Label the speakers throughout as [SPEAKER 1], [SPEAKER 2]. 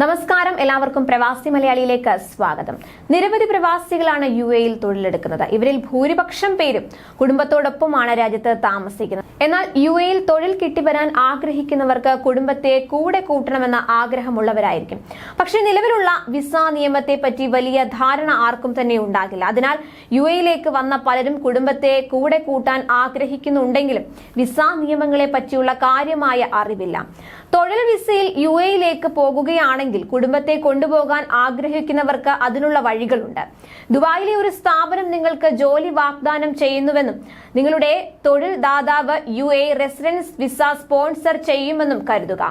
[SPEAKER 1] നമസ്കാരം. എല്ലാവർക്കും പ്രവാസി മലയാളിയിലേക്ക് സ്വാഗതം. നിരവധി പ്രവാസികളാണ് യു എയിൽ തൊഴിലെടുക്കുന്നത്. ഇവരിൽ ഭൂരിപക്ഷം പേരും കുടുംബത്തോടൊപ്പമാണ് രാജ്യത്ത് താമസിക്കുന്നത്. എന്നാൽ യു എയിൽ തൊഴിൽ കിട്ടിവരാൻ ആഗ്രഹിക്കുന്നവർക്ക് കുടുംബത്തെ കൂടെ കൂട്ടണമെന്ന ആഗ്രഹമുള്ളവരായിരിക്കും. പക്ഷേ നിലവിലുള്ള വിസ നിയമത്തെ പറ്റി വലിയ ധാരണ ആർക്കും തന്നെ ഉണ്ടാകില്ല. അതിനാൽ യു എയിലേക്ക് വന്ന പലരും കുടുംബത്തെ കൂടെ കൂട്ടാൻ ആഗ്രഹിക്കുന്നുണ്ടെങ്കിലും വിസ നിയമങ്ങളെ പറ്റിയുള്ള കാര്യമായ അറിവില്ല. തൊഴിൽ വിസയിൽ യു എയിലേക്ക് പോകുകയാണെങ്കിൽ കുടുംബത്തെ കൊണ്ടുപോകാൻ ആഗ്രഹിക്കുന്നവർക്ക് അതിനുള്ള വഴികളുണ്ട്. ദുബായിലെ ഒരു സ്ഥാപനം നിങ്ങൾക്ക് ജോലി വാഗ്ദാനം ചെയ്യുന്നുവെന്നും നിങ്ങളുടെ തൊഴിൽ ദാതാവ് U A residence visa sponsor ചെയ്യുമെന്നും കരുതുക.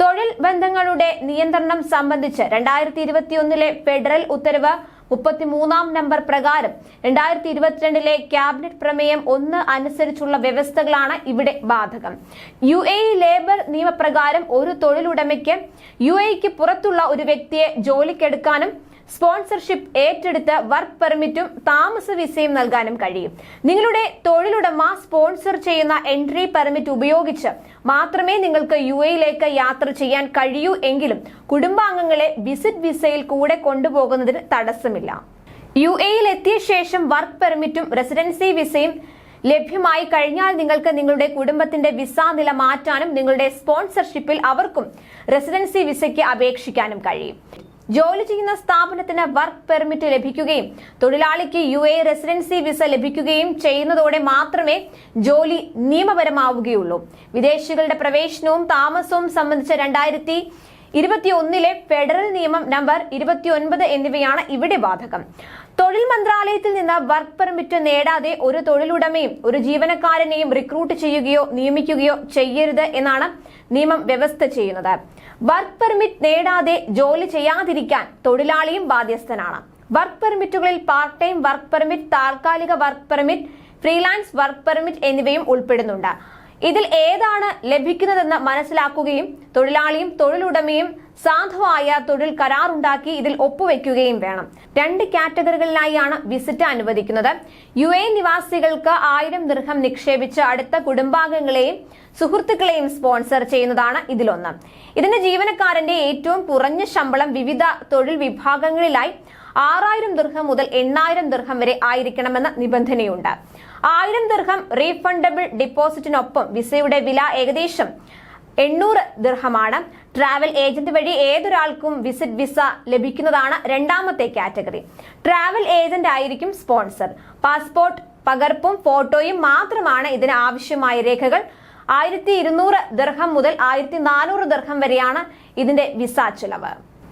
[SPEAKER 1] തൊഴിൽ ബന്ധങ്ങളുടെ നിയന്ത്രണം സംബന്ധിച്ച് രണ്ടായിരത്തി ഇരുപത്തിയൊന്നിലെ ഫെഡറൽ ഉത്തരവ് മുപ്പത്തിമൂന്നാം നമ്പർ പ്രകാരം രണ്ടായിരത്തി ഇരുപത്തിരണ്ടിലെ ക്യാബിനറ്റ് പ്രമേയം ഒന്ന് അനുസരിച്ചുള്ള വ്യവസ്ഥകളാണ് ഇവിടെ ബാധകം. യു എ ലേബർ നിയമപ്രകാരം ഒരു തൊഴിലുടമയ്ക്ക് യു എക്ക് പുറത്തുള്ള ഒരു വ്യക്തിയെ ജോലിക്കെടുക്കാനും സ്പോൺസർഷിപ്പ് ഏറ്റെടുത്ത് വർക്ക് പെർമിറ്റും താമസ വിസയും നൽകാനും കഴിയും. നിങ്ങളുടെ തൊഴിലുടമ സ്പോൺസർ ചെയ്യുന്ന എൻട്രി പെർമിറ്റ് ഉപയോഗിച്ച് മാത്രമേ നിങ്ങൾക്ക് യു എയിലേക്ക് യാത്ര ചെയ്യാൻ കഴിയൂ എങ്കിലും കുടുംബാംഗങ്ങളെ വിസിറ്റ് വിസയിൽ കൂടെ കൊണ്ടുപോകുന്നതിന് തടസ്സമില്ല. യു എയിൽ എത്തിയ ശേഷം വർക്ക് പെർമിറ്റും റെസിഡൻസി വിസയും ലഭ്യമായി കഴിഞ്ഞാൽ നിങ്ങൾക്ക് നിങ്ങളുടെ കുടുംബത്തിന്റെ വിസ നില മാറ്റാനും നിങ്ങളുടെ സ്പോൺസർഷിപ്പിൽ അവർക്കും റെസിഡൻസി വിസയ്ക്ക് അപേക്ഷിക്കാനും കഴിയും. ജോലി ചെയ്യുന്ന സ്ഥാപനത്തിന് വർക്ക് പെർമിറ്റ് ലഭിക്കുകയും തൊഴിലാളിക്ക് യു എ റെസിഡൻസി വിസ ലഭിക്കുകയും ചെയ്യുന്നതോടെ മാത്രമേ ജോലി നിയമപരമാവുകയുള്ളൂ. വിദേശികളുടെ പ്രവേശനവും താമസവും സംബന്ധിച്ച രണ്ടായിരത്തി ഇരുപത്തിയൊന്നിലെ ഫെഡറൽ നിയമം നമ്പർ ഇരുപത്തിയൊൻപത് എന്നിവയാണ് ഇവിടെ ബാധകം തൊഴിൽ മന്ത്രാലയത്തിൽ നിന്ന് വർക്ക് പെർമിറ്റ് നേടാതെ ഒരു തൊഴിലുടമയും ഒരു ജീവനക്കാരനെയും റിക്രൂട്ട് ചെയ്യുകയോ നിയമിക്കുകയോ ചെയ്യരുത് എന്നാണ് നിയമം വ്യവസ്ഥ ചെയ്യുന്നത്. വർക്ക് പെർമിറ്റ് നേടാതെ ജോലി ചെയ്യാതിരിക്കാൻ തൊഴിലാളിയും ബാധ്യസ്ഥനാണ്. വർക്ക് പെർമിറ്റുകളിൽ പാർട്ട് ടൈം വർക്ക് പെർമിറ്റ് താൽക്കാലിക work permit freelance work permit എന്നിവയും ഉൾപ്പെടുന്നുണ്ട്. ഇതിൽ ഏതാണ് ലഭിക്കുന്നതെന്ന് മനസ്സിലാക്കുകയും തൊഴിലാളിയും തൊഴിലുടമയും സാധുവായ തൊഴിൽ കരാറുണ്ടാക്കി ഇതിൽ ഒപ്പുവെക്കുകയും വേണം. രണ്ട് കാറ്റഗറികളിലായാണ് വിസിറ്റ് അനുവദിക്കുന്നത്. യു എ നിവാസികൾക്ക് ആയിരം ദീർഘം നിക്ഷേപിച്ച് അടുത്ത കുടുംബാംഗങ്ങളെയും സുഹൃത്തുക്കളെയും സ്പോൺസർ ചെയ്യുന്നതാണ് ഇതിലൊന്ന്. ഇതിന്റെ ജീവനക്കാരന്റെ ഏറ്റവും കുറഞ്ഞ ശമ്പളം വിവിധ തൊഴിൽ വിഭാഗങ്ങളിലായി ആറായിരം ദീർഘം മുതൽ എണ്ണായിരം ദീർഘം വരെ ആയിരിക്കണമെന്ന നിബന്ധനയുണ്ട്. ആയിരം ദീർഘം റീഫണ്ടബിൾ ഡിപ്പോസിറ്റിനൊപ്പം വിസയുടെ വില ഏകദേശം എണ്ണൂറ് ദീർഘമാണ് ട്രാവൽ ഏജന്റ് വഴി ഏതൊരാൾക്കും വിസിറ്റ് വിസ ലഭിക്കുന്നതാണ് രണ്ടാമത്തെ കാറ്റഗറി. ട്രാവൽ ഏജന്റ് ആയിരിക്കും സ്പോൺസർ. പാസ്പോർട്ട് പകർപ്പും ഫോട്ടോയും മാത്രമാണ് ഇതിന് ആവശ്യമായ രേഖകൾ. ആയിരത്തി ഇരുന്നൂറ് ദർഹം മുതൽ ആയിരത്തി നാനൂറ് ദർഹം വരെയാണ് ഇതിന്റെ വിസ ചെലവ്.